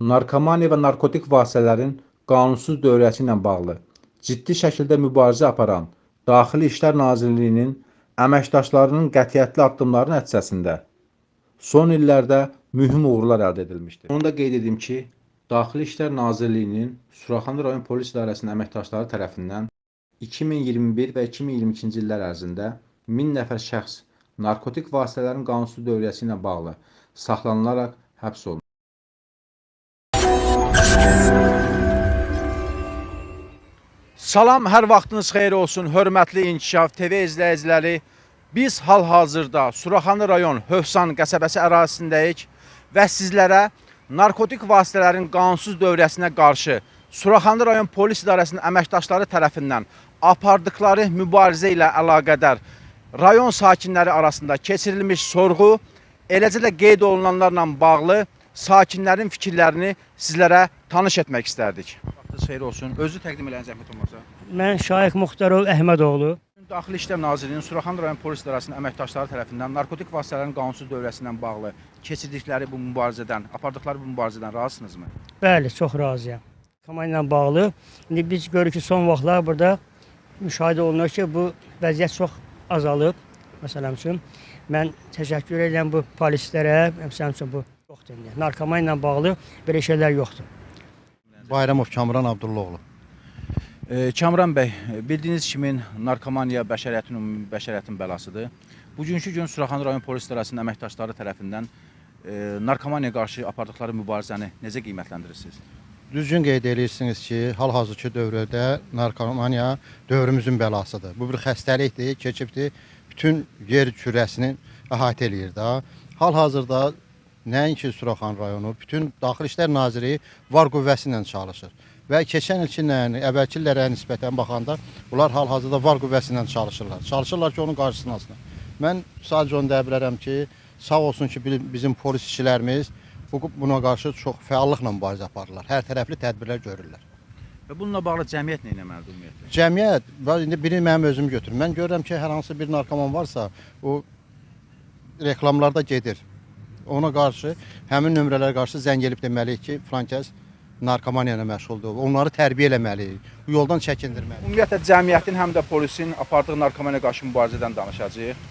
narkomaniya və narkotik vasitələrin qanunsuz dövriyyəsi ilə bağlı ciddi şəkildə mübarizə aparan Daxili İşlər Nazirliyinin əməkdaşlarının qətiyyətli addımları nəticəsində son illərdə mühüm uğurlar əldə edilmişdir. Onu da qeyd edim ki, Daxili İşlər Nazirliyinin Suraxanı rayon polis idarəsinin əməkdaşları tərəfindən 2021 və 2022-ci illər ərzində 1000 nəfər şəxs narkotik vasitələrin qanunsuz dövriyyəsi ilə bağlı saxlanılaraq həbs olunub. Salam, hər vaxtınız xeyir olsun, hörmətli İnkişaf TV izləyiciləri. Biz hal-hazırda Suraxanı rayon Hövsan qəsəbəsi ərazisindəyik və sizlərə narkotik vasitələrin qanunsuz dövriyyəsinə qarşı Suraxanı rayon polis idarəsinin əməkdaşları tərəfindən apardıkları mübarizə ilə əlaqədar rayon sakinləri arasında keçirilmiş sorğu, eləcə də qeyd olunanlarla bağlı sakinlərin fikirlərini sizlərə tanış etmək istərdik. Vaxtınız xeyir olsun. Özü təqdim eləyin zəhmət olmasa. Mən Şaiq Muxtarov Əhmədoğlu. Daxili İşlər Nazirliyinin Suraxanı rayon polis idarəsinin əməkdaşları tərəfindən narkotik vasitələrin qanunsuz dövriyyəsi ilə bağlı keçirdikləri bu mübarizədən, apardıkları bu mübarizədən razısınızmı? Bəli, çox razıyam. Komanda ilə bağlı. İndi biz görürük ki, son vaxtlar burada müşahidə olunur ki, bu vəziyyət çox azalıb. Məsələn üçün mən təşəkkür edirəm bu polislərə, məsələn üçün bu yoxdur indi. Narkoman ilə bağlı belə şeylər yoxdur. Bayramov Kamran Abdullaoğlu. E, Kamran bəy, bildiyiniz kimi narkomaniya bəşəriyyətin ümumi bəşəriyyətin bəlasıdır. Bugünkü gün Suraxanı rayon polis idarəsinin əməkdaşları tərəfindən e, narkomaniyaya qarşı apardıkları mübarizəni necə qiymətləndirirsiniz? Düzgün qeyd edirsiniz ki, hal-hazırki dövrdə narkomaniya dövrümüzün bəlasıdır. Bu bir xəstəlikdir, keçibdir, bütün yer kürəsini əhatə eləyir də. Hal-hazırda nəinki Suraxan rayonu, bütün Daxili İşlər Naziri var qüvvəsi ilə çalışır. Və keçən ilkinlə, əvvəlki illərə nisbətən baxanda bunlar hal-hazırda var qüvvəsi ilə çalışırlar. Çalışırlar ki, onun qarşısını alsınlar. Mən sadəcə onu deyə bilərəm ki, sağ olsun ki, bi- bizim polis işçilərimiz bu buna qarşı çox fəallıqla mübarizə aparırlar. Hər tərəfli tədbirlər görürlər. Və bununla bağlı cəmiyyət nə etməlidir ümumiyyətlə? Cəmiyyət, indi birini mənim özüm götürüm. Mən görürəm ki, hər hansı bir narkoman varsa, o reklamlarda gedir. Ona qarşı həmin nömrələrə qarşı zəng edib deməliyik ki, filan kəs narkomaniya ilə məşğuldur. Onları tərbiyə eləməliyik. Bu yoldan çəkindirməliyik. Ümumiyyətlə cəmiyyətin həm də polisin apardığı narkomaniya qarşı mübarizədən danışacağıq.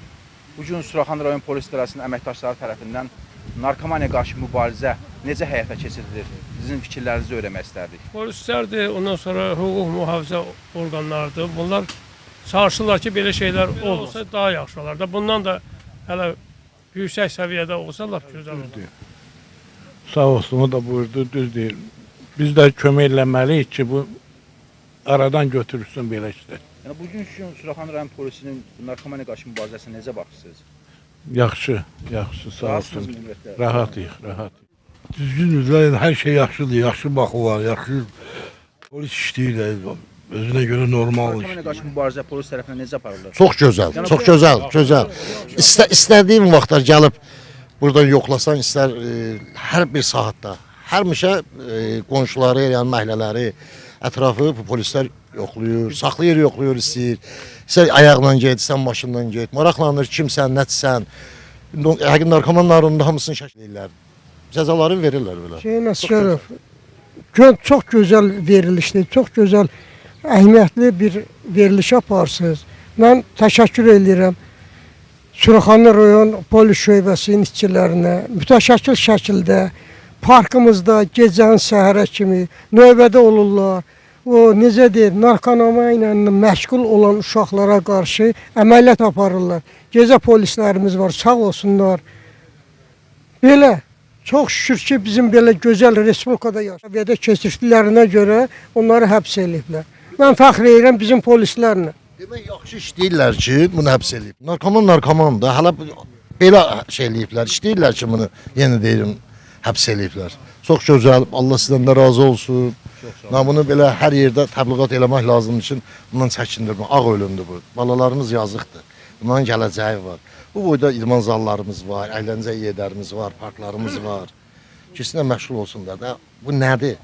Bu gün Suraxanı rayon polis idarəsinin əməkdaşları tərəfindən narkomaniya qarşı mübarizə necə həyata keçirilir? Sizin fikirlərinizi öyrənmək istərdik. Polislərdir, ondan sonra hüquq mühafizə orqanlarıdır. Bunlar çalışırlar ki, belə şeylər olsa daha yaxşı olar da. Bundan da hələ yüksək səviyyədə olsa lap gözəl olar. Sağ olsun o da buyurdu düz deyir. Biz də kömək eləməliyik ki, bu aradan götürülsün belə işlər. Yəni bugünkü gün Suraxanı rayon polisinin narkomaniya qarşı mübarizəsinə necə baxırsınız? Yaxşı, yaxşı sağ olsun. Rahatıq, rahat. Düzgünüz, hər şey yaxşıdır, yaxşı baxı var, yaxşı polis işləyir, özünə görə normal. Narkomaniya qarşı mübarizə polis tərəfindən necə aparılır? Çox gözəl, çox gözəl, gözəl. İstə, istədiyin vaxtlar gəlib buradan yoxlasan, istər e, hər bir saatda, həmişə e, qonşuları, yəni məhəllələri, ətrafı bu polislər yoxlayır, saxlayır, yoxlayır, istəyir. Sən ayaqla get, sən maşınla get, maraqlanır kimsən, nəsən. Həqiqi narkomanların da hamısını şəkilləyirlər. Cəzaları verirlər belə. Şeyin Əsgərov, çox gözəl verilişdir, çox gözəl əhəmiyyətli bir veriliş aparsınız. Mən təşəkkür edirəm Suraxanı rayon polis şöbəsinin işçilərinə mütəşəkkil şəkildə parkımızda gecənin səhərə kimi növbədə olurlar. O necə deyir, narkomaniya ilə məşğul olan uşaqlara qarşı əməliyyat aparırlar. Gecə polislərimiz var, sağ olsunlar. Belə çox şükür ki, bizim belə gözəl respublikada yaşayıb keçirdiklərinə görə onları həbs ediblər. Mən fəxr edirəm bizim polislərlə. Demək yaxşı işləyirlər ki, bunu həbs eləyib. Narkoman narkomandır. Hələ bu- belə şey eləyiblər. İşləyirlər ki, bunu yenə deyirəm, həbs eləyiblər. Çox gözəl. Allah sizdən də razı olsun. Mən bunu belə hər yerdə təbliğat eləmək lazımdır ki, bundan çəkindirmə. Ağ ölümdür bu. Balalarımız yazıqdır. Bunların gələcəyi var. Bu boyda idman zallarımız var, əyləncə yerlərimiz var, parklarımız var. Kesinə məşğul olsunlar da. Bu nədir?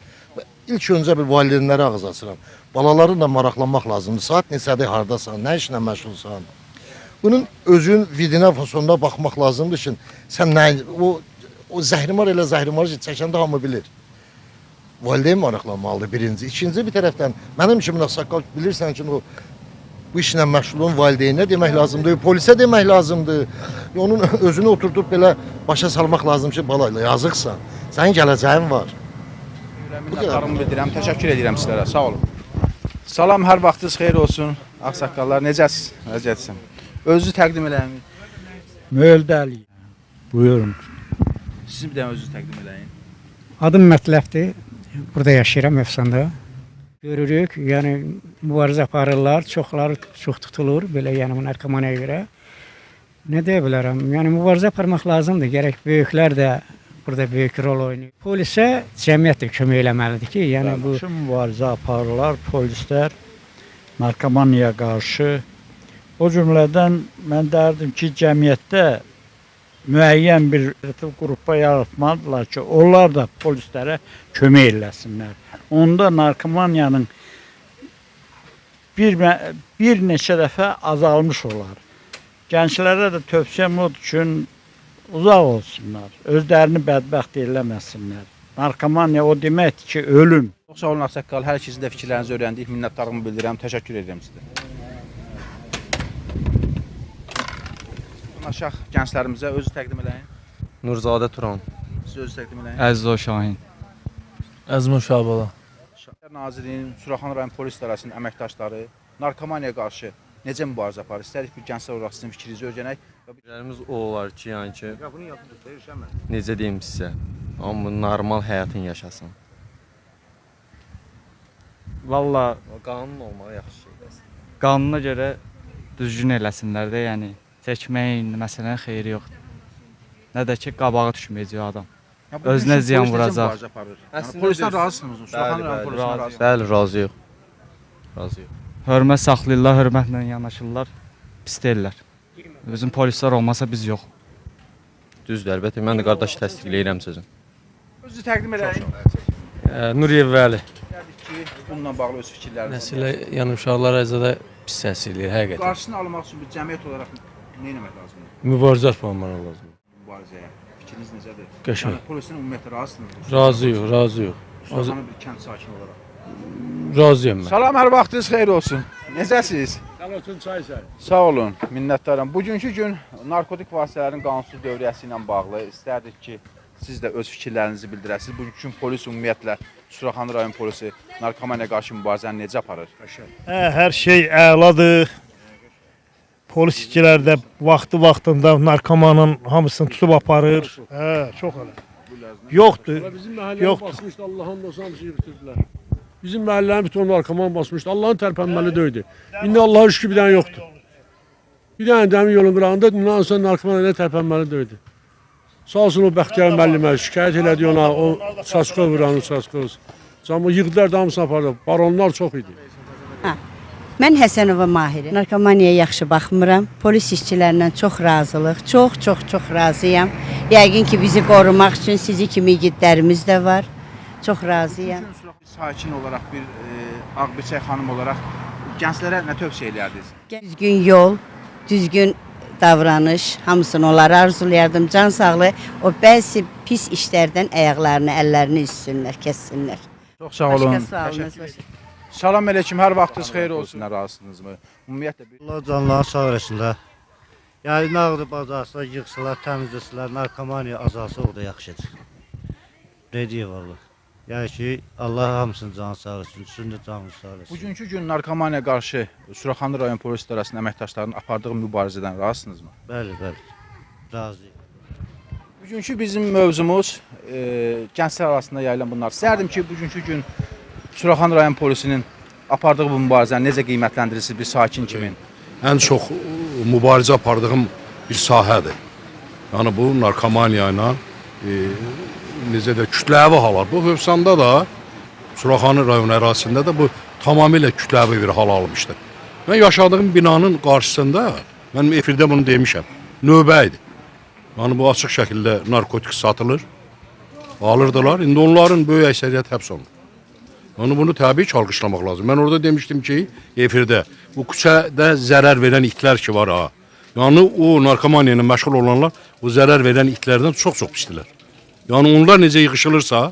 İlk öncə bir valideynlərə ağız açıram. Balalarınla maraqlanmaq lazımdır. Saat neçədir, hardasan, nə işlə məşğulsan? Bunun özün vidinə fasonuna baxmaq lazımdır ki, sən nə o o zəhrimar elə zəhrimar ki, çəkəndə hamı bilir. valideyn maraqlanmalıdır birinci. İkinci bir tərəfdən mənim kimi ağsaqqal bilirsən ki, o bu işlə məşğul olan valideyninə demək lazımdır, polisə demək lazımdır. Onun özünü oturdub belə başa salmaq lazım ki, bala yazıqsan. Sənin gələcəyin var. Minnətdarlığımı bildirirəm. Təşəkkür edirəm sizlərə. Sağ olun. Salam, hər vaxtınız xeyir olsun. Ağsaqqallar, necəsiz? Vəziyyətsən. Özünüzü təqdim eləyin. Möldəli. Buyurun. Siz bir dənə özünüzü təqdim eləyin. Adım Mətləbdir. Burada yaşayıram Efsanda. Görürük, yəni mübarizə aparırlar, çoxları çox tutulur belə yəni narkomaniyaya görə. Nə deyə bilərəm? Yəni mübarizə aparmaq lazımdır. Gərək böyüklər də burada böyük rol oynayır. Polisə cəmiyyət də kömək eləməlidir ki, yəni bu Bütün mübarizə aparırlar polislər narkomaniyaya qarşı. O cümlədən mən dərdim ki, cəmiyyətdə müəyyən bir qrupa yaratmalıdırlar ki, onlar da polislərə kömək eləsinlər. Onda narkomaniyanın bir bir neçə dəfə azalmış olar. Gənclərə də tövsiyəm odur ki, uzaq olsunlar. Özlərini bədbəxt eləməsinlər. Narkomaniya o deməkdir ki, ölüm. Çox sağ olun Ağsaqqal. Hər ikisinin də fikirlərinizi öyrəndik. Minnətdarlığımı bildirirəm. Təşəkkür edirəm sizə. Aşağı gənclərimizə özü təqdim eləyin. Nurzadə Turan. Siz özü təqdim eləyin. Əziz Şahin. Əzmə Şabala. Şəhər Nazirliyinin Suraxanı rayon polis idarəsinin əməkdaşları narkomaniyaya qarşı necə mübarizə aparır? İstərik bir gənclər olaraq sizin fikrinizi öyrənək. Fikirlərimiz o olar ki, yəni ki, Ya bunu yapın, erişəmə. necə deyim sizə, amma normal həyatın yaşasın. Valla Qanun olmağı yaxşı şeydir. qanuna görə düzgün eləsinlər də, yəni çəkməyin məsələn xeyri yoxdur. Nə də ki qabağa düşməyəcək adam. Ya bu Özünə ziyan polis necə vuracaq. mübarizə aparır? Yəni Əslində polisdən düz- razısınız? Suraxanı rayon polisindən razısınız? Bəli, razıyıq. Razıyıq. Hörmət saxlayırlar, hörmətlə yanaşırlar. Pis deyirlər. Bizim polislər olmasa biz yox. Düzdür, əlbəttə mən də qardaş təsdiqləyirəm sözün. Özü təqdim eləyin. Nuriyev Vəli. Bununla bağlı öz fikirlərinizi. Nəsilə yəni uşaqlar əzədə pis təsir eləyir həqiqətən. Qarşısını almaq üçün bir cəmiyyət olaraq nə etmək lazımdır Mübarizə aparmaq lazım. bu mübarizəyə? Fikriniz necədir? Qəşəng. Yəni polisdən ümumiyyətlə razısınız? Razıyıq, razıyıq. Suraxanı bir kənd sakini olaraq. Razıyam mən. Salam, hər vaxtınız xeyir olsun. Necəsiz? Qalotun çay sər. Sağ olun, minnətdaram. Bugünkü gün narkotik vasitələrin qanunsuz dövriyyəsi ilə bağlı istərdik ki, siz də öz fikirlərinizi bildirəsiniz. Bugünkü gün polis ümumiyyətlə Suraxanı rayon polisi narkomaniya qarşı mübarizəni necə aparır? Hə, hər şey əladır. Polis işçilər də vaxtı vaxtında narkomanın hamısını tutub aparır. Hə, çox elə. Yoxdur. Bizim məhəlləyə Yoxdur. basmışdı Allah'ın olsun hamısını bitirdilər. Bizim məhəllənin bütün narkoman basmışdı. Allah'ın tərpənməli döydü. İndi Allah'a şükür bir dənə yoxdur. Bir dənə dəmir yolun qırağında bundan sonra narkoman elə tərpənməli döydü. Sağ olsun o Bəxtiyar müəllimə şikayət elədi ona, o Saçkov vuranı Saçkov. Camı yığdılar da hamısını apardı. Baronlar çox idi. Mən Həsənova Mahirə. Narkomaniyaya yaxşı baxmıram. Polis işçilərindən çox razılıq. Çox, çox, çox razıyam. Yəqin ki, bizi qorumaq üçün sizi kimi igidlərimiz də var. Çox razıyam. Bugün Surax bir sakin olaraq, bir e, Ağbirçək xanım olaraq gənclərə nə tövsiyə edərdiniz? Düzgün yol, düzgün davranış, hamısını onlara arzulayardım. Can sağlığı, o bəzi pis işlərdən ayaqlarını, əllərini üssünlər, kəssinlər. Çox sağ Başqa olun. sualınız Təşəkkür var? Salam əleykum, hər vaxtınız xeyir olsun. Razısınızmı? Ümumiyyətlə Allah canlarını sağ eləsinlər. Yəni nağdı bazarsınlar, yıxsınlar, təmizləsinlər, narkomaniya azalsa o da yaxşıdır. Ne deyim Yəni ki, Allah hamısının canı sağ olsun, sizin də canınız sağ olsun. bugünkü gün narkomaniya qarşı Suraxanı rayon polis idarəsinin əməkdaşlarının apardığı mübarizədən razısınızmı? Bəli, bəli. Razıyıq. Bugünkü bizim mövzumuz e, gənclər arasında yayılan bunlar. İstərdim ki, bugünkü gün Suraxanı rayon polisinin apardığı bu mübarizəni necə qiymətləndirirsiniz bir sakin kimi? Ən çox mübarizə apardığım bir sahədir. Yəni bu narkomaniya ilə e, necə də kütləvi hallar. Bu Hövsanda da Suraxanı rayon ərazisində də bu tamamilə kütləvi bir hal almışdı. Mən yaşadığım binanın qarşısında mən efirdə bunu demişəm. Növbə idi. Yəni bu açıq şəkildə narkotik satılır. Alırdılar. İndi onların böyük əksəriyyət həbs olunur. Yəni bunu təbii ki, alqışlamaq lazım. Mən orada demişdim ki, efirdə bu küçədə zərər verən itlər ki var ha. Yəni o narkomaniya ilə məşğul olanlar o zərər verən itlərdən çox-çox pisdilər. Yəni onlar necə yığışılırsa,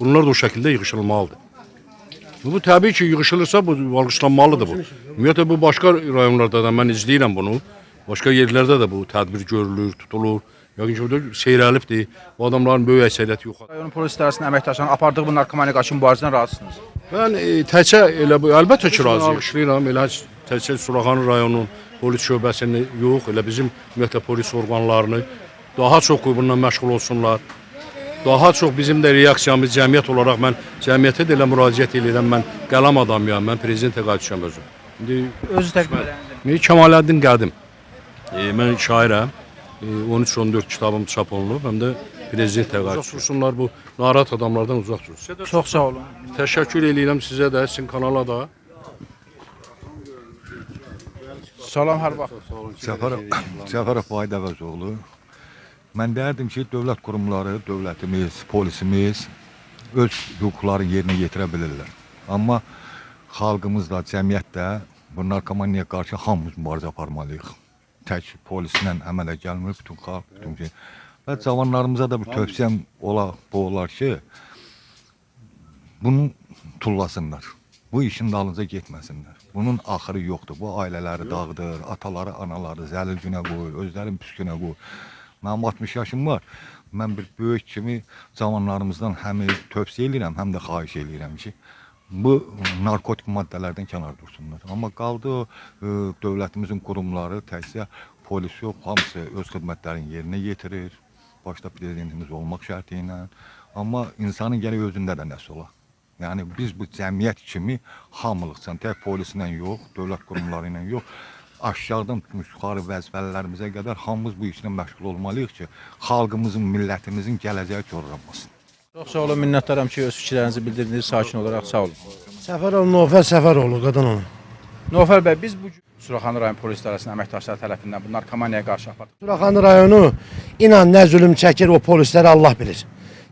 Bunlar da o şəkildə yığışılmalıdır. Bu təbii ki, yığışılırsa bu alqışlanmalıdır bu. Ümumiyyətlə bu başqa rayonlarda da mən izləyirəm bunu. Başqa yerlərdə də bu tədbir görülür, tutulur. Yəqin ki, burada seyrəlibdir. Bu adamların böyük əksəriyyəti yoxdur. Rayon polis idarəsinin əməkdaşlarının apardığı bu narkomaniya qarşı mübarizədən razısınız. Mən e, təkcə elə bu əlbəttə ki, razıyam. Alqışlayıram. Elə təkcə Suraxanı rayonunun polis şöbəsini yox, elə bizim ümumiyyətlə polis orqanlarını daha çox bununla məşğul olsunlar. Daha çox bizim də reaksiyamız cəmiyyət olaraq mən cəmiyyətə də elə müraciət edirəm. Mən qələm adamıyam, mən prezident təqaüdçüyəm özüm. İndi Özü. Mir Kemaləddin Qədim. E, mən şairəm. E, 13-14 kitabım çap olunub, həm də prezident təqaüdçüsü. Dursunlar bu narahat adamlardan uzaq dursun. Çox sağ olun. Təşəkkür eləyirəm sizə də, sizin kanala da. Salam hər vaxt. Səfərov, Səfərov Vahid Əvəzoğlu. Mən deyərdim ki, dövlət qurumları, dövlətimiz, polisimiz öz hüquqlarını yerinə yetirə bilirlər. Amma xalqımız da, cəmiyyət də bu narkomaniyaya qarşı hamımız mübarizə aparmalıyıq. Tək polislə əmələ gəlmir bütün xalq, bütün şey. Və cavanlarımıza da bir tövsiyəm ola, bu olar ki, bunu tullasınlar. Bu işin dalınca getməsinlər. Bunun axırı yoxdur. Bu ailələri dağıdır, ataları, anaları zəlil günə qoyur, özlərini pis günə qoyur. Mənim 60 yaşım var. Mən bir böyük kimi cavanlarımızdan həm tövsiyə edirəm, həm də xahiş edirəm ki, bu narkotik maddələrdən kənar dursunlar. Amma qaldı o e, dövlətimizin qurumları təkcə polis yox, hamısı öz xidmətlərini yerinə yetirir. Başda prezidentimiz olmaq şərti ilə. Amma insanın gərək özündə də nəsə ola. Yəni biz bu cəmiyyət kimi hamılıqsan, tək polislə yox, dövlət qurumları ilə yox, aşağıdan tutmuş yuxarı vəzifələrimizə qədər hamımız bu işlə məşğul olmalıyıq ki, xalqımızın, millətimizin gələcəyi korlanmasın. Çox sağ olun, minnətdaram ki, öz fikirlərinizi bildirdiniz, sakin olaraq sağ olun. Səfərov Nofər Səfəroğlu qadın onu. Nofər bəy, biz bu Suraxanı rayon polis idarəsinin əməkdaşları tərəfindən bu narkomaniyaya qarşı apardıq. Suraxanı rayonu inan nə zülüm çəkir o polisləri Allah bilir.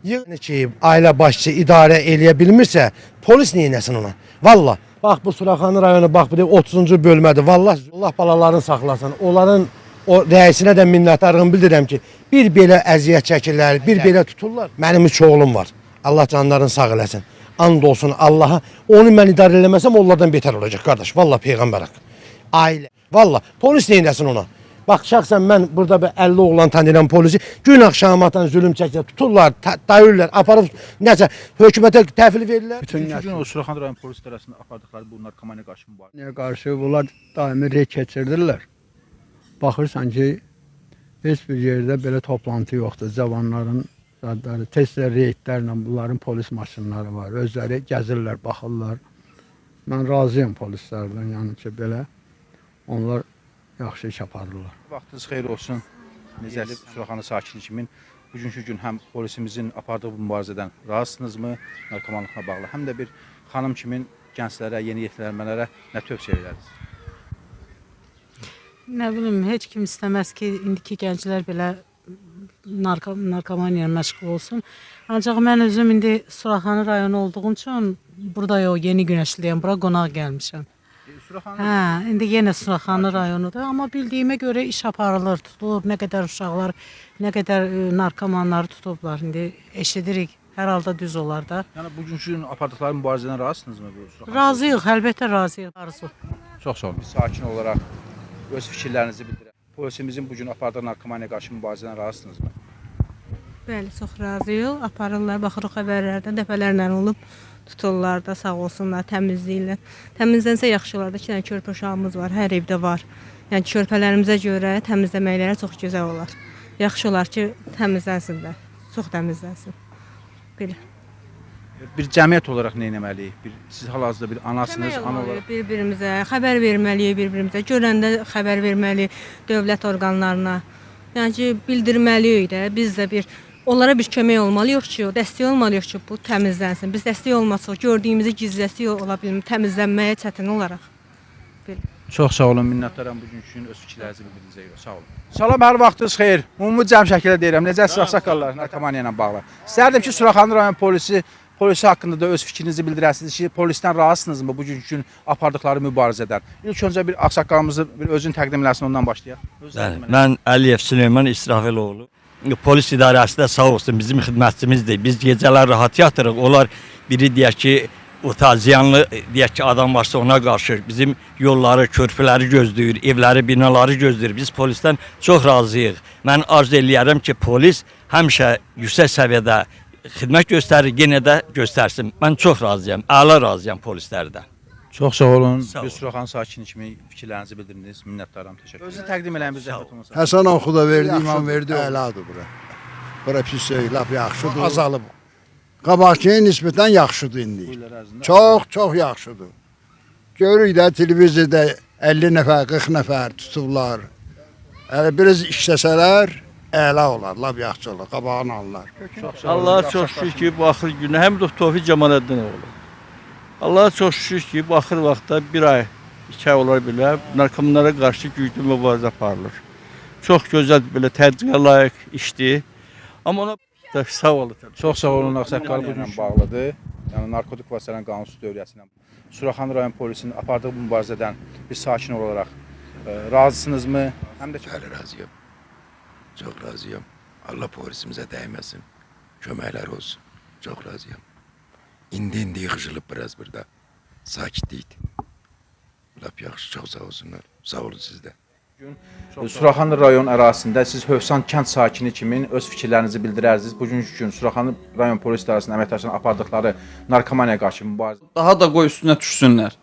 Yəni ki, ailə başçısı idarə eləyə bilmirsə, polis neynəsin ona? Valla, bax bu Suraxanı rayonu bax də 30-cu bölmədir. Valla Allah balalarını saxlasın. Onların o rəisinə də minnətdarlığımı bildirirəm ki, bir belə əziyyət çəkirlər, bir belə tuturlar. Mənim üç oğlum var. Allah canlarını sağ eləsin. And olsun Allaha. Onu mən idarə eləməsəm onlardan betər olacaq qardaş. Valla peyğəmbər haqqı. Ailə. Valla polis neynəsin ona? Bax şəxsən mən burada bir 50 oğlan tanıyıram polisi. Gün axşam atan zülüm çəkir, tuturlar, dayırlar, aparıb nəsə hökumətə təhvil verirlər. Bütün gün o Suraxanı rayon polis idarəsində apardıqları bu narkomaniya qarşı mübarizə. Qarşı bunlar daimi rey keçirdirlər. Baxırsan ki, heç bir yerdə belə toplantı yoxdur. Cavanların zadları, reydlərlə bunların polis maşınları var. Özləri gəzirlər, baxırlar. Mən razıyam polislərdən, yəni ki, belə onlar yaxşı iş aparırlar. Vaxtınız xeyir olsun. Necəli Suraxanı sakini kimin bugünkü gün həm polisimizin apardığı bu mübarizədən razısınızmı narkomanlıqla bağlı, həm də bir xanım kimin gənclərə, yeni yetirənmələrə nə tövsiyə edərsiniz? Nə bilim, heç kim istəməz ki, indiki gənclər belə narko narkomaniya məşğul olsun. Ancaq mən özüm indi Suraxanı rayonu olduğum üçün burada yox, yeni Günəşliyəm, bura qonaq gəlmişəm. Suraxanı Hə, indi yenə Suraxanı rayonudur, amma bildiyimə görə iş aparılır, tutulur. Nə qədər uşaqlar, nə qədər e, narkomanları tutublar. İndi eşidirik. Hər halda düz olar da. Yəni bugünkü gün apardıqları mübarizədən razısınızmı bu Suraxanı? Razıyıq, əlbəttə razıyıq. Arzu. Çox sağ olun. Biz sakin olaraq öz fikirlərinizi bildirək. Polisimizin bu gün apardığı narkomaniya qarşı mübarizədən razısınızmı? Bəli, çox razıyıq. Aparırlar, baxırıq xəbərlərdən dəfələrlə olub tuturlar da sağ olsunlar, təmizləyirlər. Təmizlənsə yaxşı olar da. İki dənə körpə uşağımız var, hər evdə var. Yəni körpələrimizə görə təmizləməkləri çox gözəl olar. Yaxşı olar ki, təmizlənsinlər. Çox təmizlənsin. Belə. Bir cəmiyyət olaraq nə etməliyik? Bir siz hal-hazırda bir anasınız, ana olaraq bir-birimizə, xəbər verməliyik bir-birimizə. Görəndə xəbər verməliyik dövlət orqanlarına. Yəni ki, bildirməliyik də. Biz də bir onlara bir kömək olmalıyıq ki, o dəstək olmalıyıq ki, bu təmizlənsin. Biz dəstək olmasaq, gördüyümüzü gizləsək ola bilmir, təmizlənməyə çətin olaraq. Çox sağ olun, minnətdaram bugünkü gün öz fikirlərinizi bildirdiyinizə görə. Sağ olun. Salam, hər vaxtınız xeyir. Ümumi cəm şəkildə deyirəm. Necəsiz ağsaqqallar narkomaniya ilə bağlı? İstərdim ki, Suraxanı rayon polisi polisi haqqında da öz fikrinizi bildirəsiniz ki, polisdən razısınızmı bugünkü gün apardıqları mübarizədən? İlk öncə bir ağsaqqalımızı bir özünü təqdim eləsin, ondan başlayaq. Eləsin. Mən Əliyev Süleyman İsrafiloğlu. Polis idarəsi də sağ olsun bizim xidmətçimizdir. Biz gecələr rahat yatırıq. Onlar biri deyək ki, ota ziyanlı deyək ki, adam varsa ona qarşı bizim yolları, körpüləri gözləyir, evləri, binaları gözləyir. Biz polisdən çox razıyıq. Mən arzu eləyərəm ki, polis həmişə yüksək səviyyədə xidmət göstərir, yenə də göstərsin. Mən çox razıyam, əla razıyam polislərdən. Çox sağ olun. Sağ Bir olun. Suraxanı sakini kimi fikirlərinizi bildirdiniz. Minnətdaram. Təşəkkür. Özünüzü təqdim eləyin bir zəhmət olmasa. Həsən Oxuda verdi, imam verdi. Əladır bura. Bura pis deyil, lap yaxşıdır. Azalıb. Qabaqkiyə nisbətən yaxşıdır indi. Çox, çox yaxşıdır. Görürük də televiziyada 50 nəfər, 40 nəfər tutublar. Əgər biraz işləsələr, əla olar, lap yaxşı olar, qabağını alırlar. Allaha çox şükür ki, bu axır günə həm də Tofiq Cəmaləddinoğlu. Allaha çox şükür ki, bu axır vaxtda bir ay, iki ay olar belə narkomanlara qarşı güclü mübarizə aparılır. Çox gözəl belə tədqiqə layiq işdir. Amma ona da sağ olun. Çox sağ olun. Ağsaqqal bu ilə bağlıdır. Yəni narkotik vasitələrin qanunsuz dövriyyəsi ilə Suraxanı rayon polisinin apardığı mübarizədən bir sakin olaraq e, razısınızmı? Həm də ki, Bəli, razıyam. Çox razıyam. Allah polisimizə dəyməsin. Köməklər olsun. Çox razıyam. İndi indi yığışılıb biraz burada. Sakitlikdir. Lap yaxşı, çox sağ olsunlar. Sağ olun siz də. Suraxanı rayon ərazisində siz Hövsan kənd sakini kimi öz fikirlərinizi bildirərsiniz. Bugünkü gün Suraxanı rayon polis idarəsinin əməkdaşlarının apardıqları narkomaniyaya qarşı mübarizə Daha da qoy üstünə düşsünlər.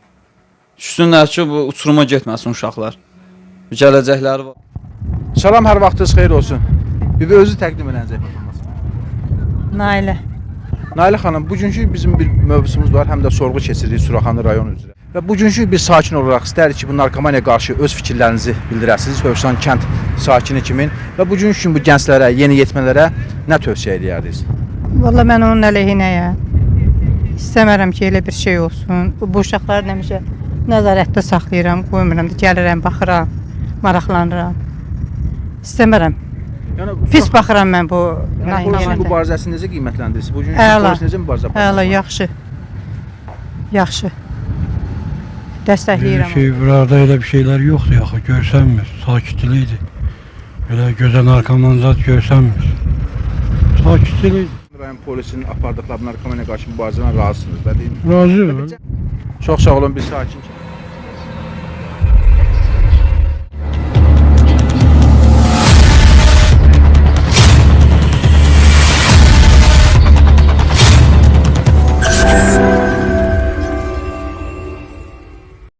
Düşsünlər ki, bu uçuruma getməsin uşaqlar. Gələcəkləri var. Salam, hər vaxtınız xeyir olsun. Bir özü təqdim olmasa. Nailə. Nailə xanım, bugünkü bizim bir mövzumuz var, həm də sorğu keçiririk Suraxanı rayonu üzrə. Və bugünkü bir sakin olaraq istərik ki, bu narkomaniyaya qarşı öz fikirlərinizi bildirəsiniz Hövsan kənd sakini kimi və bugünkü gün bu gənclərə, yeniyetmələrə nə tövsiyə edərdiniz? Valla mən onun əleyhinəyəm. İstəmərəm ki, elə bir şey olsun. Bu, uşaqları həmişə nəzarətdə saxlayıram, qoymuram gəlirəm, baxıram, maraqlanıram. İstəmərəm. Yəni Pis baxıram mən bu Yəni nahiyyələrdə. mübarizəsini necə qiymətləndirirsiniz? Bugünkü Əla. polis necə mübarizə aparır? Əla, yaxşı. Yaxşı. Dəstəkləyirəm. şey, burada elə bir şeylər yoxdur axı, görsənmir. Sakitlikdir. Elə gözə narkoman zat görsənmir. Sakitlikdir. Rayon polisinin apardıqları narkomaniyaya qarşı mübarizədən razısınız da, deyilmi? Razıyam. Çox sağ olun, bir sakin.